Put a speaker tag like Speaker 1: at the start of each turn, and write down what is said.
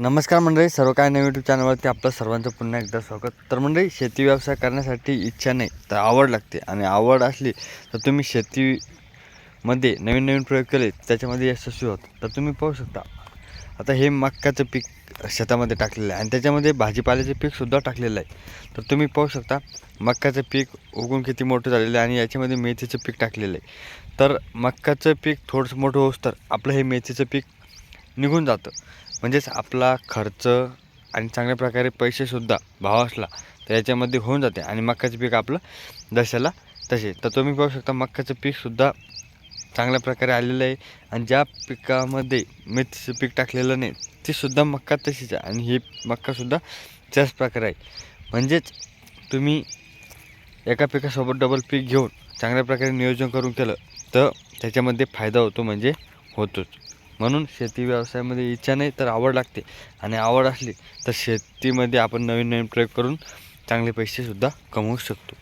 Speaker 1: नमस्कार मंडळी सर्व काय नवीन यूट्यूब चॅनलवरती आपलं सर्वांचं पुन्हा एकदा स्वागत. तर मंडळी शेती व्यवसाय करण्यासाठी इच्छा नाही तर आवड लागते. आणि आवड असली तर तुम्ही शेतीमध्ये नवीन नवीन प्रयोग केले त्याच्यामध्ये यशस्वी होत. तर तुम्ही पाहू शकता. आता हे मक्काचं पीक शेतामध्ये टाकलेलं आहे. आणि त्याच्यामध्ये भाजीपाल्याचं पीकसुद्धा टाकलेलं आहे. तर तुम्ही पाहू शकता मक्काचं पीक उगून किती मोठं झालेलं आहे आणि याच्यामध्ये मेथीचं पीक टाकलेलं आहे. तर मक्काचं पीक थोडंसं मोठं होऊस तर आपलं हे मेथीचं पीक निघून जातं. म्हणजेच आपला खर्च आणि चांगल्या प्रकारे पैसेसुद्धा भाव असला तर याच्यामध्ये होऊन जाते. आणि मक्काचं पीक आपलं दशाला तसे. तर तुम्ही पाहू शकता मक्काचं पीकसुद्धा चांगल्या प्रकारे आलेलं आहे. आणि ज्या पिकामध्ये मेथीचं पीक टाकलेलं नाही तीसुद्धा मक्का तशीच आहे. आणि ही मक्कासुद्धा त्याच प्रकारे आहे. म्हणजेच तुम्ही एका पिकासोबत डबल पीक घेऊन चांगल्या प्रकारे नियोजन करून केलं तर त्याच्यामध्ये फायदा होतो म्हणजे होतोच. म्हणून शेती व्यवसायामध्ये इच्छा नाही तर आवड लागते. आणि आवड असली तर शेतीमध्ये आपण नवीन नवीन प्रयोग करून चांगले पैसेसुद्धा कमवू शकतो.